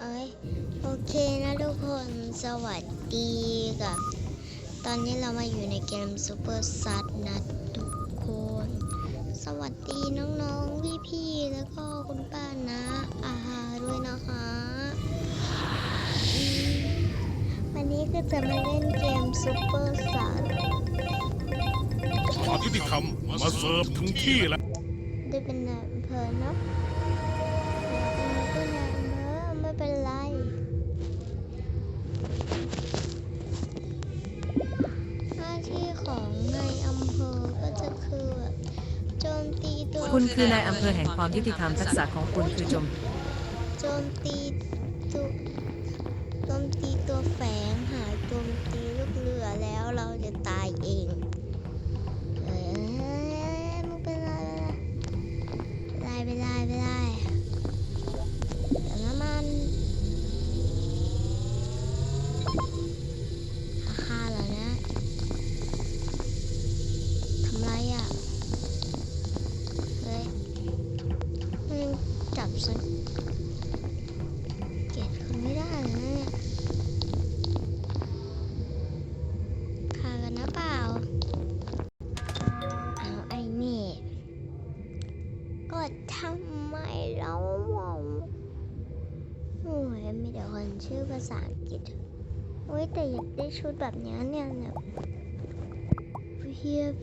เอ้ยโอเคนะทุกคนสวัสดีกับ ตอนนี้เรามาอยู่ในเกมซูเปอร์ซัดนะทุกคน สวัสดีน้องๆ พี่ๆ แล้วก็คุณป้านะอาหาด้วยนะคะอืมวันนี้ก็จะมาเล่นเกมซูเปอร์ซัดความยุติธรรมมาเสิร์ฟถึงที่แล้วได้เป็นนายอำเภอเนาะ คุณคือนายอำเภอแห่งความยุติธรรมทักษะของคุณคือจมโจมตีตัวโจมตีตัวแฝง ษาอังกฤษโอ้ยแต่อยากได้ชุดแบบนี้เนี่ยเนี่ยเพียบ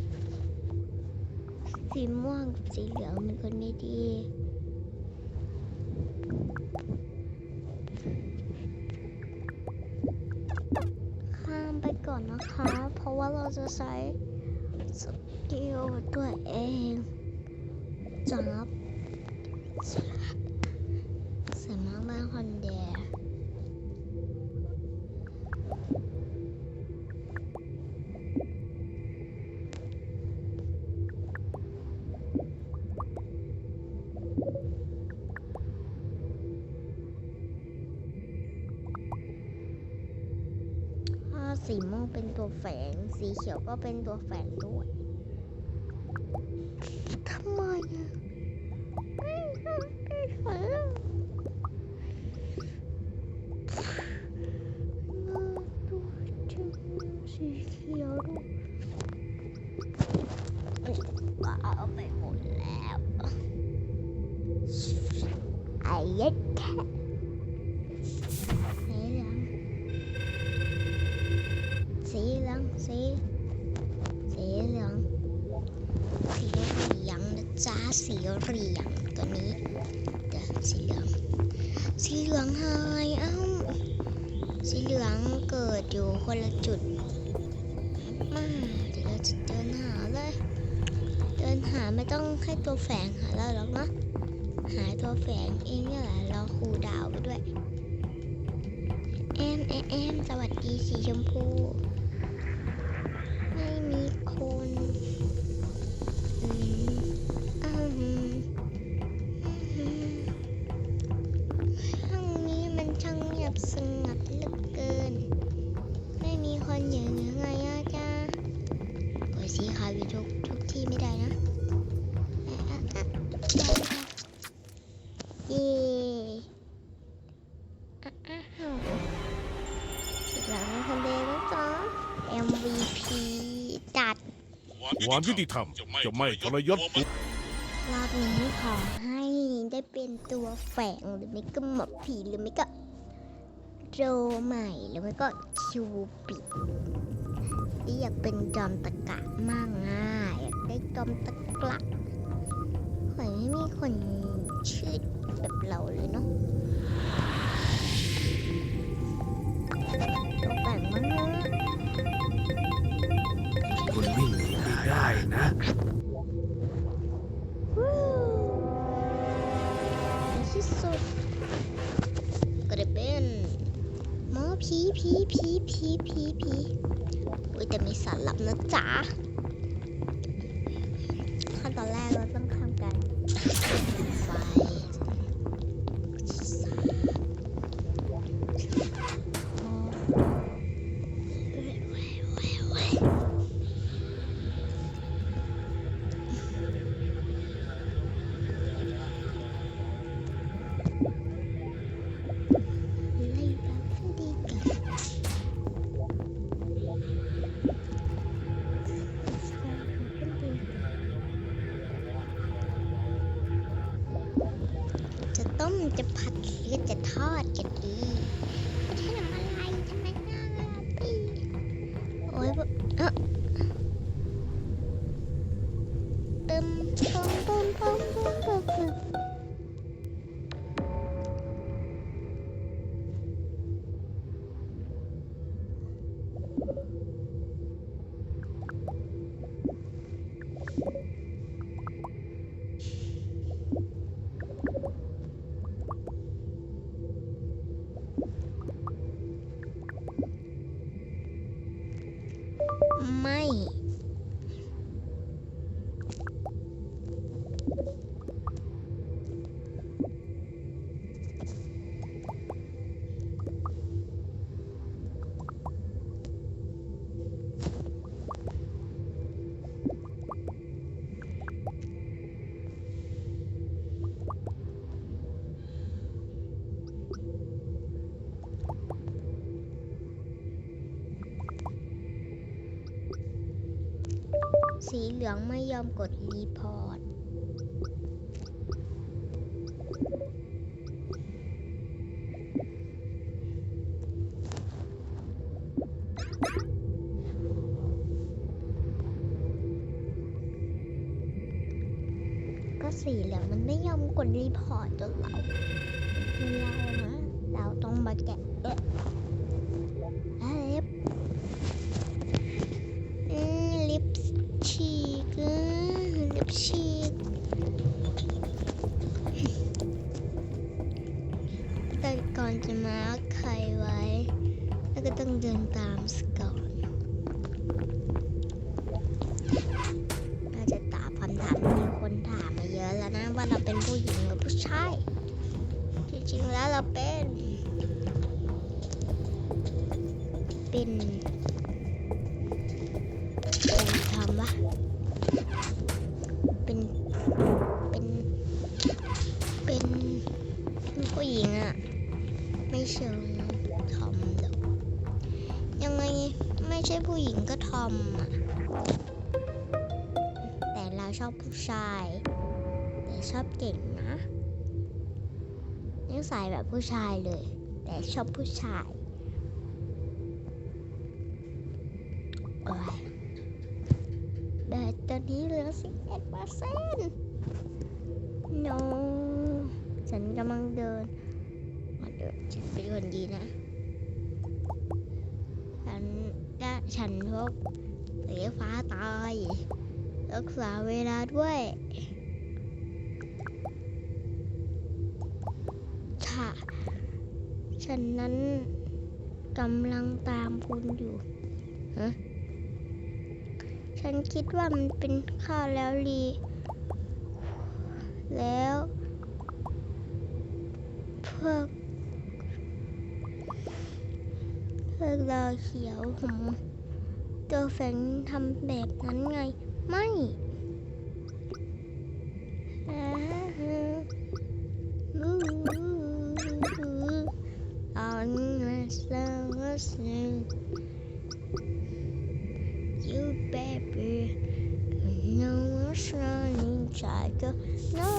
สีม่วงกับสีเหลืองเป็นคนไม่ดีข้ามไปก่อนนะคะ เพราะว่าเราจะใช้สกิลตัวเองจับสมากบ้านคน สีม่วงเป็นตัวแฝง สีเขียวก็เป็นตัวแฝงด้วยทำไมอะไม่ทำไม่ฝันแล้วตัวจริงสีเขียวด้วยบ้าไปหมดแล้วไอ้ยัด สีเหลืองสีสีเหลืองสีเหลืองนะจ๊ะสีเหลืองตัวนี้เดี๋ยวสีเหลืองสีเหลืองหายเอ้าสีเหลืองเกิดอยู่คนละจุดมาเดี๋ยวเราจะเดินหาเลย เดินหาไม่ต้องให้ตัวแฝงหาเราหรอกนะหาตัวแฝงเองนี่แหละเราครูดาวไปด้วยแอมแอมแอมสวัสดีสีชมพู ความยุติธรรมจะไม่ทรยศบุตรรอบนี้ขอให้ได้เป็นตัวแฝงหรือไม่ก็หมอผีหรือไม่ก็โจใหม่หรือไม่ก็คิวปิดที่อยากเป็นจอมตะกะมากง่ายอยากได้จอมตะกละขอให้ไม่มีคนชื่อแบบเราเลยเนาะ ไม่ได้นะวู้ในที่สุดก็ได้เป็นหมอผีผีผีผีผีผีอุ้ยแต่มีสารลับนะจ๊ะ Tum, tum, tum, tum. สีเหลืองไม่ยอมกดรีพอร์ต ก็สีเหลืองมันไม่ยอมกดรีพอร์ตจนเราเรานะ เราต้องมาแกะ อลิปฉีกแต่ก่อนจะมาร์คใครไว้ แล้วก็ต้องเดินตามสก่อนน่าจะตอบคำถามมีคนถามมาเยอะแล้วนะว่าเราเป็นผู้หญิงหรือผู้ชาย จริงๆแล้วเราเป็น เป็นเป็นคำว่า ไม่เชิงทอมหรอกยังไงไม่ใช่ผู้หญิงก็ทอมอะแต่เราชอบผู้ชาย แต่ชอบเก่งนะนิสัยแบบผู้ชายเลย แต่ชอบผู้ชายโอ้ยแบตตอนนี้เหลือสิบเอ็ดเปอร์เซ็นต์ no ฉันกำลังเดิน เดินฉันเป็นคนดีนะ ฉันและฉันพบสีฟ้าตายรักษาเวลาด้วยค่ะฉันนั้นกำลังตามคุณอยู่ฮะฉันคิดว่ามันเป็นข้าวแล้วลี แล้วพวกพวกเราเขียวผมตัวแฝงทำแบบนั้นไงไม่อ lơ dịu hùng tôi phận thăm đẹp ảnh ngay mấy. You baby, no one's running, child. No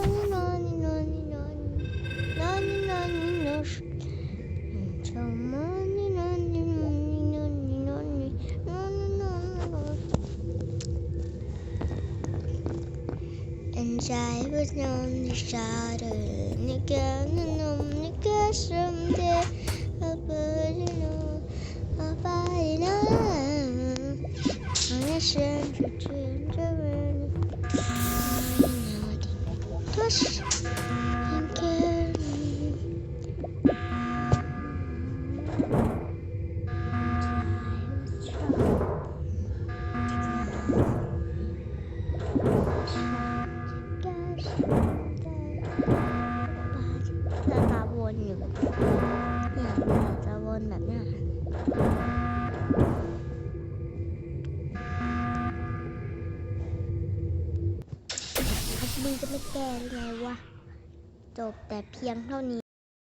I was the shadow, nigga, no, no, nigga, someday I'll put it I'll fight it. I'm a to change around. I know I can push. จะตาวนอยู่เนี่ยจะวนแบบนี้ยมึงจะไม่แก้ยังไงวะ จบแต่เพียงเท่านี้